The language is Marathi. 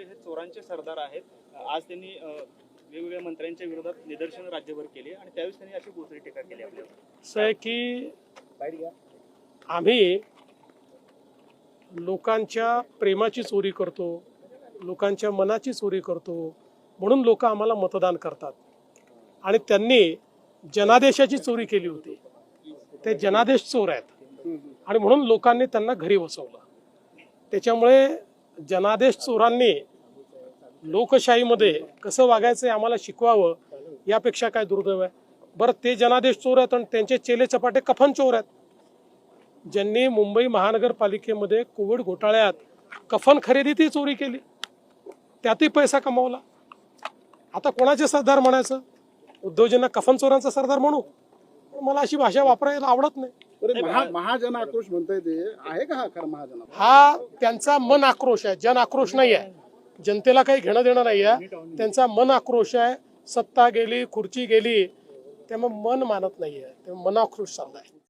ते हे चोरांचे सरदार आहेत. आज त्यांनी वेगवेगळ्या मंत्र्यांच्या विरोधात निदर्शन राज्यभर केली आणि त्यावेळेस त्यांनी अशी बोचरी टीका केली आपल्यावर. असं आहे की आम्ही लोकांच्या प्रेमाची चोरी करतो लोकांच्या मनाची चोरी करतो म्हणून लोक आम्हाला मतदान करतात. आणि त्यांनी जनादेशाची चोरी केली होती. ते जनादेश चोर आहेत. आणि म्हणून लोकांनी त्यांना घरी बसवलं. त्याच्यामुळे जनादेश चोरांनी लोकशाहीमध्ये कसं वागायचं हे आम्हाला शिकवावं यापेक्षा काय दुर्दैव आहे? बरं ते जनादेश चोर आहेत आणि त्यांचे चेले चपाटे कफन चोर आहेत. ज्यांनी मुंबई महानगरपालिकेमध्ये कोविड घोटाळ्यात कफन खरेदी ती चोरी केली. त्यातही पैसा कमावला. आता कोणाचे सरदार म्हणायचं? उद्योजकांना कफन चोरांचा सरदार म्हणू? मला अशी भाषा वापरायला आवडत नाही. महाजन आक्रोश म्हणताय ते. आहे का हा खरा महाजन? हा त्यांचा मन आक्रोश आहे. जन आक्रोश नाही आहे जनतेला काही घेणं देणं नाही आहे त्यांचा मन आक्रोश आहे. सत्ता गेली खुर्ची गेली त्यामुळे मन मानत नाही आहे त्यामुळे मन आक्रोश आहे